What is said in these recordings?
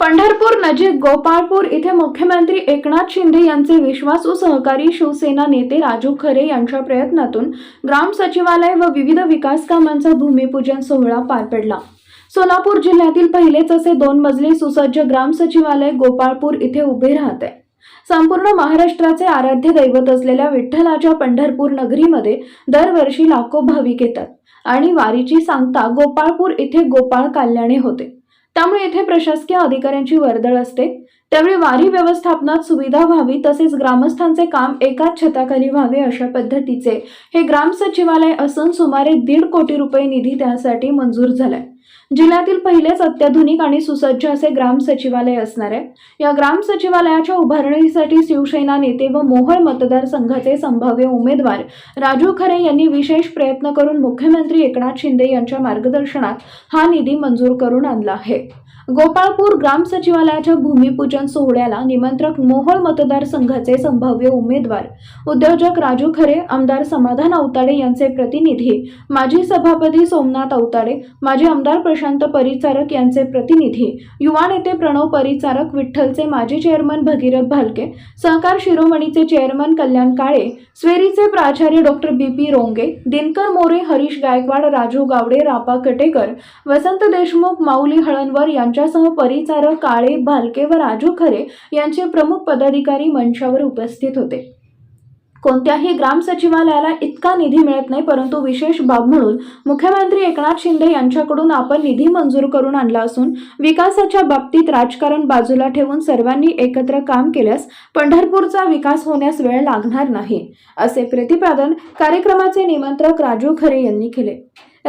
पंढरपूर नजीक गोपाळपूर इथे मुख्यमंत्री एकनाथ शिंदे यांचे विश्वासू सहकारी शिवसेना नेते राजू खरे यांच्या प्रयत्नातून ग्राम सचिवालय व विविध विकास कामांचा भूमिपूजन सोहळा पार पडला. सोलापूर जिल्ह्यातील पहिलेच असे दोन मजली सुसज्ज ग्राम सचिवालय गोपाळपूर इथे उभे राहत. आहे संपूर्ण महाराष्ट्राचे आराध्य दैवत असलेल्या विठ्ठलाच्या पंढरपूर नगरीमध्ये दरवर्षी लाखो भाविक येतात आणि वारीची सांगता गोपाळपूर इथे गोपाळ कल्याणे होते. त्यामुळे येथे प्रशासकीय अधिकाऱ्यांची वर्दळ असते. त्यावेळी वारी व्यवस्थापनात सुविधा व्हावी तसेच ग्रामस्थांचे काम एकाच छताखाली व्हावे अशा पद्धतीचे हे ग्राम सचिवालय असून सुमारे दीड कोटी रुपये निधी त्यासाठी मंजूर झालाय. जिल्ह्यातील पहिलेच अत्याधुनिक आणि सुसज्ज असे ग्राम सचिवालय असणार आहे. या ग्राम सचिवालयाच्या उभारणीसाठी शिवसेना नेते व मोहोळ मतदारसंघाचे संभाव्य उमेदवार राजू खरे यांनी विशेष प्रयत्न करून मुख्यमंत्री एकनाथ शिंदे यांच्या मार्गदर्शनात हा निधी मंजूर करून आणला आहे. गोपाळपूर ग्राम सचिवालयाच्या भूमिपूजन सोहळ्याला निमंत्रक मोहोळ मतदारसंघाचे संभाव्य उमेदवार उद्योजक राजू खरे आमदार समाधान अवताडे यांचे प्रतिनिधी माजी सभापती सोमनाथ अवताडे माजी आमदार प्रशांत परिचारक यांचे प्रतिनिधी युवा नेते प्रणव परिचारक विठ्ठलचे माजी चेअरमन भगीरथ भालके सहकार शिरोमणीचे चेअरमन कल्याण काळे स्वेरीचे प्राचार्य doctor B P Ronge Dinkar More Harish Gaikwad Raju Gawade रापा कटेकर वसंत देशमुख माऊली हळणवर यांच्यासह परिचारक काळे भालके व राजू खरे यांचे प्रमुख पदाधिकारी मंचावर उपस्थित होते. कोणत्याही ग्राम सचिवालयाला इतका निधी मिळत नाही परंतु विशेष बाब म्हणून मुख्यमंत्री एकनाथ शिंदे यांच्याकडून आपण निधी मंजूर करून आणला असून विकासाच्या बाबतीत राजकारण बाजूला ठेवून सर्वांनी एकत्र काम केल्यास पंढरपूरचा विकास होण्यास वेळ लागणार नाही असे प्रतिपादन कार्यक्रमाचे निमंत्रक राजू खरे यांनी केले.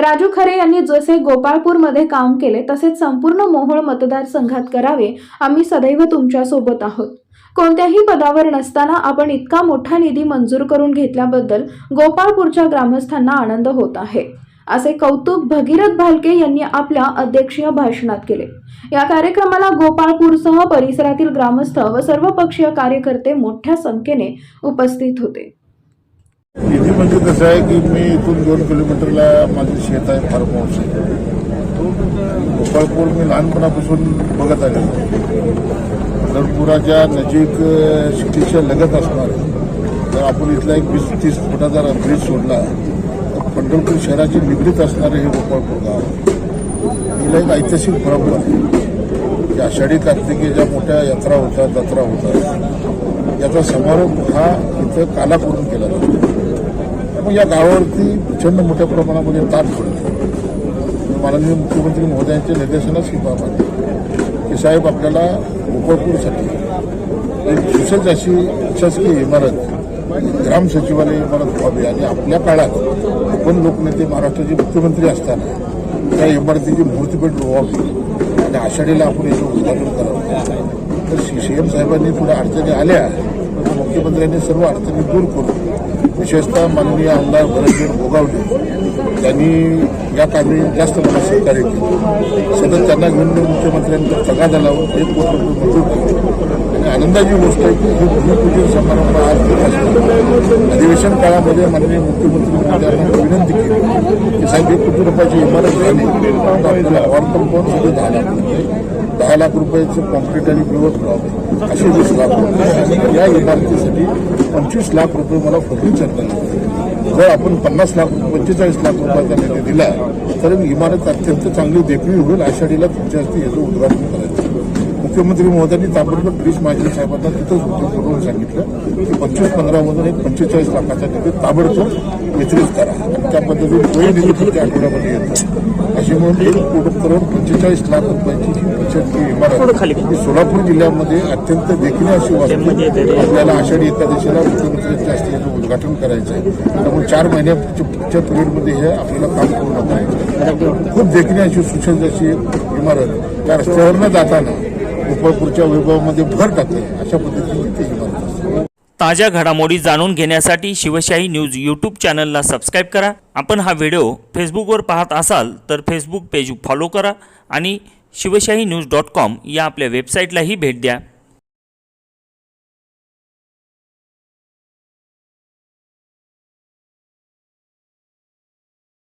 राजू खरे यांनी जसे गोपाळपूरमध्ये काम केले तसेच संपूर्ण मोहोळ मतदारसंघात करावे. आम्ही सदैव तुमच्यासोबत आहोत. कोणत्याही पदावर नसताना आपण इतका मोठा निधी मंजूर करून घेतल्याबद्दल गोपाळपूरच्या ग्रामस्थांना आनंद होत आहे. असे कौतुक भगीरथ भालके यांनी आपल्या अध्यक्षीय भाषणात केले. या कार्यक्रमाला गोपाळपूरसह परिसरातील ग्रामस्थ व सर्वपक्षीय कार्यकर्ते मोठ्या संख्येने उपस्थित होते. म्हणजे कसं आहे की मी इथून दोन किलोमीटरला माझं शेत आहे फार्म हाऊस आहे. गोपाळपूर मी लहानपणापासून बघत आले पंढरपुराच्या नजीक सिटीच्या लगत असणार तर आपण इथला एक वीस तीस फुटाचा ब्रिज सोडला तर पंढरपूर शहराची निगडीत असणारं हे गोपाळपूर गाव आहे. एक ऐतिहासिक परंपरा आहे. की आषाढी कार्तिकीच्या मोठ्या यात्रा होतात जत्रा होतात. याचा समारोप हा इथं कालाकडून केला जातो. मग या गावावरती प्रचंड मोठ्या प्रमाणामध्ये ताप पडतो माननीय मुख्यमंत्री महोदयांच्या निर्देशनास ही की साहेब आपल्याला गोपाळपूरसाठी एक सुसज्ज अशी शासकीय इमारत ग्राम सचिवालय इमारत व्हावी. आणि आपल्या काळात आपण लोकनेते महाराष्ट्राचे मुख्यमंत्री असताना त्या इमारतीची मूर्तीपेठ रोवावी. आणि आषाढीला आपण याचं उद्घाटन करावं. तर सीएम साहेबांनी थोड्या अडचणी आल्या. तर मुख्यमंत्र्यांनी सर्व अडचणी दूर करून विशेषतः माननीय आमदार भरतवीर भोगावले त्यांनी या कामी जास्त मला सहकार्य केलं. सतत त्यांना घेऊन मुख्यमंत्र्यांचा तगादा लावून एक कोटी रुपये मंजूर केले. आणि आनंदाची गोष्ट आहे की हे भूमिपूजन समारंभ आज अधिवेशन काळामध्ये माननीय मुख्यमंत्री महोदयांना विनंती केली. की साहेब एक कोटी रुपयाची इमारत झाली. आपल्याला हॉल पण सगळे दहा लाख रुपये. दहा लाख रुपयाचं कॉन्क्रीट आणि प्युअर ब्लॉक असे वीस लाख रुपये या इमारतीसाठी पंचवीस लाख रुपये मला फर्निचर जर आपण पन्नास लाख पंचेचाळीस लाख रुपयाचा निधी दिला तर इमारत अत्यंत चांगली देखणी होईल आषाढीला तुमच्या हस्ते याचं उद्घाटन करायचं. मुख्यमंत्री महोदयांनी ताबडतोब गिरीश महाजन साहेबांना तिथंच उद्योग करून सांगितलं की पंचवीस पंधरामधून एक पंचेचाळीस लाखाचा निधी ताबडतोब वितरित करा. त्या पद्धतीने तोही निधी पुढच्या आठवड्यामध्ये येतो अशी म्हणून एक कोटी करोड पंचेचाळीस लाख रुपयाची बचतची इमारत सोलापूर जिल्ह्यामध्ये अत्यंत देखणी अशी वास्तू आपल्याला आषाढी एकादशीला मुख्यमंत्र्यांच्या उद्घाटन करायचं आहे त्यामुळे चार महिन्याच्या पिरियडमध्ये हे आपल्याला काम पूर्ण आहे खूप देखणी अशी सुसज्ज अशी इमारत त्या रस्त्यावरनं जाताना गोपाळपूरच्या वैभवामध्ये भर टाकते. अशा पद्धतीने ती इमारत असते. ताज्या घडामोडी जाणून घेण्यासाठी शिवशाही न्यूज यूट्यूब चॅनलला सबस्क्राईब करा. आपण हा व्हिडिओ फेसबुकवर पाहत असाल तर फेसबुक पेज फॉलो करा आणि शिवशाही न्यूज डॉट कॉम या आपल्या वेबसाईटलाही भेट द्या.